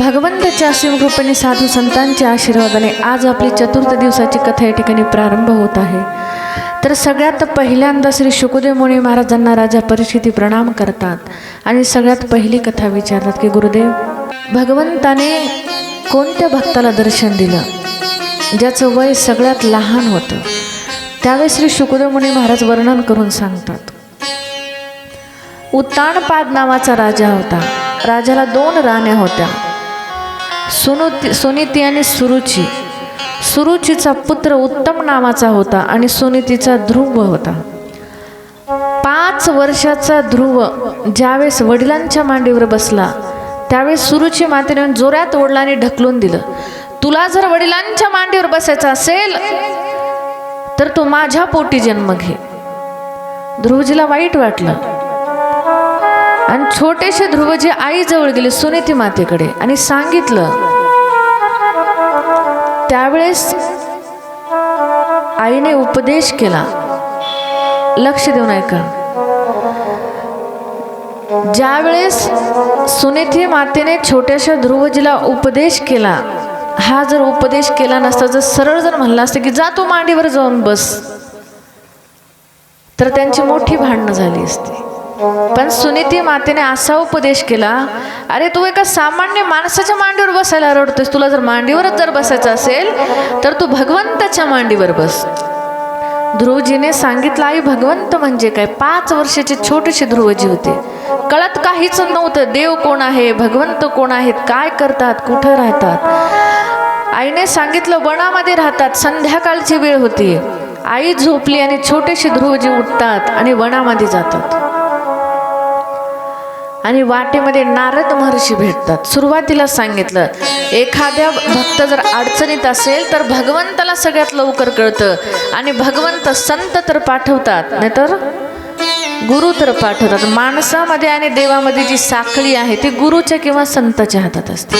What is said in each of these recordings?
भगवंताच्या कृपेने साधू संतांच्या आशीर्वादाने आज आपली चतुर्थ दिवसाची कथा या ठिकाणी प्रारंभ होत आहे. तर सगळ्यात पहिल्यांदा श्री शुकदेव मुनी महाराजांना राजा परिस्थिती प्रणाम करतात आणि सगळ्यात पहिली कथा विचारतात की गुरुदेव भगवंताने कोणत्या भक्ताला दर्शन दिलं? ज्याचं वय सगळ्यात लहान होतं. त्यावेळेस श्री शुकदेव मुनी महाराज वर्णन करून सांगतात. उत्तानपाद नावाचा राजा होता. राजाला दोन राण्या होत्या. सुनुती सुनीती आणि सुरुची. सुरुचीचा पुत्र उत्तम नावाचा होता आणि सुनीतीचा ध्रुव होता. पाच वर्षाचा ध्रुव ज्यावेळेस वडिलांच्या मांडीवर बसला त्यावेळेस सुरुची मातेने जोरात वडिलांनी ढकलून दिलं. तुला जर वडिलांच्या मांडीवर बसायचं असेल तर तू माझ्या पोटी जन्म घे. ध्रुवजीला वाईट वाटलं. आणि छोटेसे ध्रुवजी आईजवळ गेले सुनीती मातेकडे आणि सांगितलं त्यावेळेस आईने उपदेश केला. लक्ष देऊन ऐका. ज्यावेळेस सुनीती मातेने छोट्याशा ध्रुवजीला उपदेश केला हा जर उपदेश केला नसता जर सरळ जर म्हणला असतं की जा तू मांडीवर जाऊन बस तर त्यांची मोठी भांडणं झाली असती. पण सुनीती मातेने असा उपदेश केला अरे तू एका सामान्य माणसाच्या मांडीवर बसायला रडतोस तुला जर मांडीवरच जर बसायचं असेल तर तू भगवंताच्या मांडीवर बस. ध्रुवजीने सांगितलं आई भगवंत म्हणजे काय? पाच वर्षाचे छोटेसे ध्रुवजी होते. कळत काहीच नव्हतं देव कोण आहे भगवंत कोण आहेत काय करतात कुठं राहतात. आईने सांगितलं वनामध्ये राहतात. संध्याकाळची वेळ होती आई झोपली आणि छोटेसे ध्रुवजी उठतात आणि वनामध्ये जातात. आणि वाटेमध्ये नारद महर्षी भेटतात. सुरुवातीला सांगितलं एखाद्या भक्त जर अडचणीत असेल तर भगवंताला सगळ्यात लवकर कळतं आणि भगवंत संत तर पाठवतात नाहीतर गुरु तर पाठवतात. माणसामध्ये आणि देवामध्ये जी साखळी आहे ती गुरुच्या किंवा संताच्या हातात असते.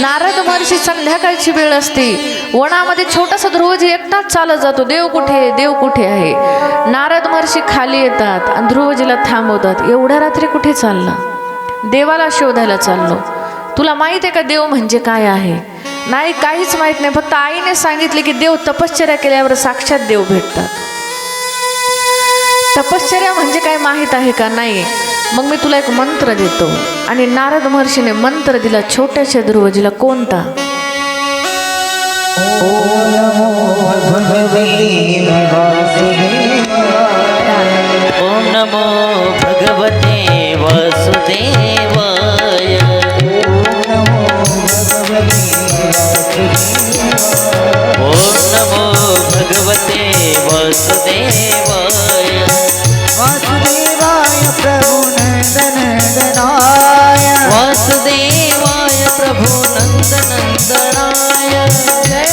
नारद महर्षी संध्याकाळची वेळ असते. वनामध्ये छोटासा ध्रुवजी एकटाच चालत जातो. देव कुठे देव कुठे आहे? नारद महर्षी खाली येतात आणि ध्रुवजीला थांबवतात. एवढ्या रात्री कुठे चालला? देवाला शोधायला चाललो. तुला माहीत आहे का देव म्हणजे काय आहे? नाही काहीच माहीत नाही. फक्त आईने सांगितले की देव तपश्चर्या केल्यावर साक्षात देव भेटतात. तपश्चर्या म्हणजे काय माहीत आहे का? नाही. मग मी तुला एक मंत्र देतो. आणि नारद महर्षीने मंत्र दिला छोट्याशा ध्रुवजीला कोणता? ॐ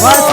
वासुदेवाय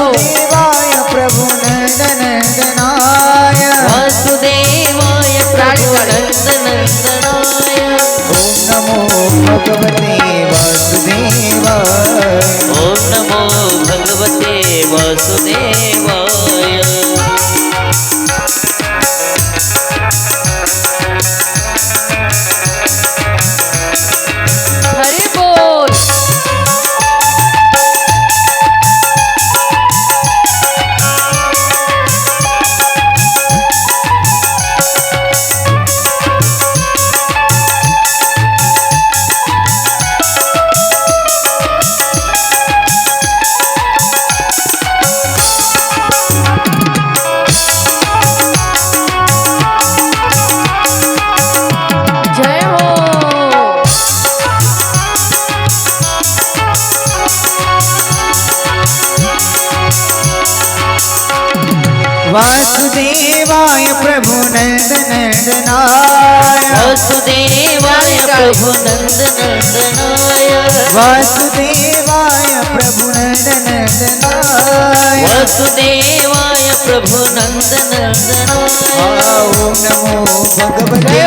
वासुदेवाय प्रभु नन्दनन्दनाय। वासुदेवाय प्रभु नन्दनन्दनाय। वासुदेवाय प्रभु नन्दनन्दनाय। वासुदेवाय प्रभु नन्दनन्दनाय। ॐ नमो भगवते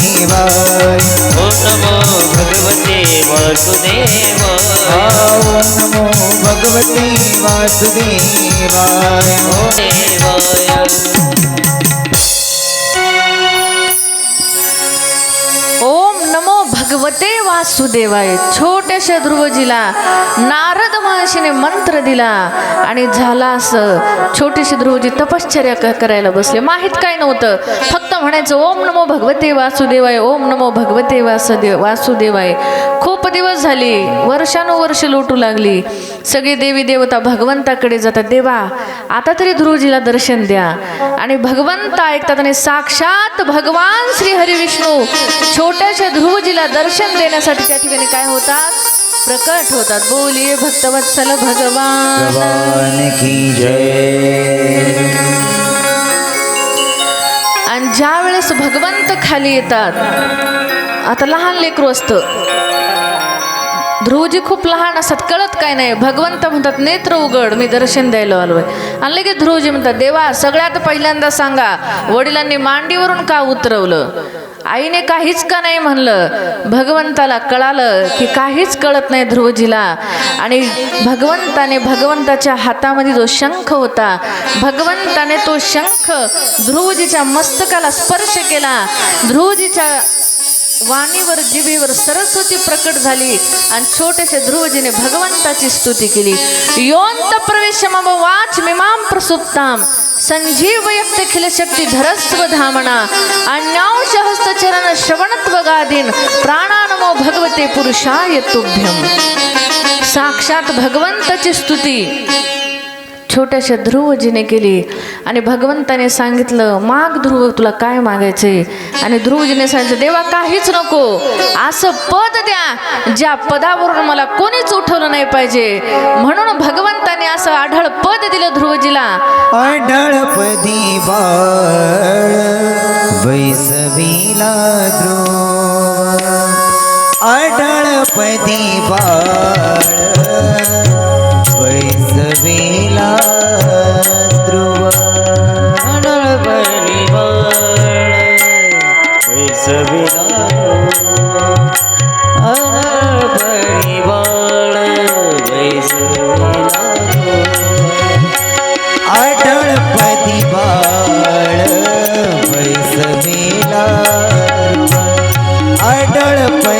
वासुदेवाय ॐ नमो भगवते वासुदेवाय। ॐ नमो भगवते वासुदेवाय। देवाय। ओम नमो भगवते वास वासुदेवाय. छोट्याशा ध्रुवजीला नारद महर्षीने मंत्र दिला आणि झाला असं छोटीशी ध्रुवजी तपश्चर्या करायला बसले. माहीत काय नव्हतं. फक्त म्हणायचं ओम नमो भगवते वासुदेवाय ओम नमो भगवते वासुदेव वासुदेवाय. खूप दिवस झाले वर्षानुवर्ष लोटू लागली. सगळी देवी देवता भगवंताकडे जातात. देवा आता तरी ध्रुवजीला दर्शन द्या. आणि भगवंत ऐकतात आणि साक्षात भगवान श्री हरी विष्णू छोट्याशा ध्रुवजीला दर्शन देण्यासाठी त्या ठिकाणी काय होतात? प्रकट होतात. बोलिये भक्तवत्सल भगवान. भगवान की जय. भगवंत खाली येतात. आता लहान लेकरू असतं. ध्रुवजी खूप लहान असतात कळत काय नाही. भगवंत म्हणतात नेत्र उघड मी दर्शन द्यायला आलोय. आणि लगेच ध्रुवजी म्हणतात देवा सगळ्यात पहिल्यांदा सांगा वडिलांनी मांडीवरून का उतरवलं? आईने काहीच का नाही म्हणलं? भगवंताला कळालं की काहीच कळत नाही ध्रुवजीला. आणि भगवंताने भगवंताच्या हातामध्ये जो शंख होता भगवंताने तो शंख ध्रुवजीच्या मस्तकाला स्पर्श केला. ध्रुवजीच्या वाणीवर जिभेवर सरस्वती प्रकट झाली आणि छोट्याशा ध्रुवजीने भगवंताची स्तुती केली. योंत प्रवेश मम वाच मिमाम प्रसुप्ताम. संजीव व्यक्त खिल शक्ती धरस्व धामणा अन्यांश हस्तचरण श्रवणत्व गादीन प्राणानमो भगवते पुरुषाय तुभ्यम. साक्षात भगवंताची स्तुती. छोट्याशा ध्रुवजीने केली. आणि भगवंताने सांगितलं माग ध्रुव तुला काय मागायचे आणि ध्रुवजीने सांगितलं देवा काहीच नको. असं पद द्या ज्या पदावरून मला कोणीच उठवलं नाही पाहिजे. म्हणून भगवंताने असं आढळ पद दिलं ध्रुवजीला. अडळपदी बाळ ध्रुव. द्रोव अडळपदी बाळ ध्रुव अनळ परिवार वैसविला अनळ परिवार वैसविला अडळपदी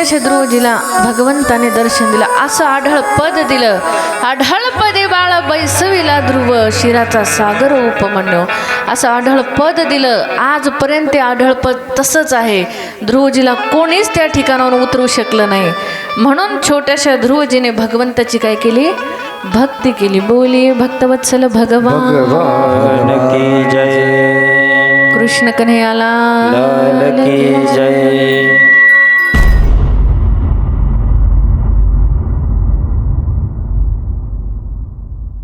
छोट्याशा ध्रुवजीला भगवंताने दर्शन दिलं. असं आढळ पद दिलं. आढळ पदे बाळ बैसविला ध्रुव. शिराचा सागर उपमन्य. असं आढळ पद दिलं. आजपर्यंत ते आढळ पद तसंच आहे. ध्रुवजीला कोणीच त्या ठिकाणावर उतरू शकलं नाही. म्हणून छोट्याशा ध्रुवजीने भगवंताची काय केली? भक्ती केली. बोली भक्तवत्सल भगवान. की जय. कृष्ण कन्हैयाला की जय.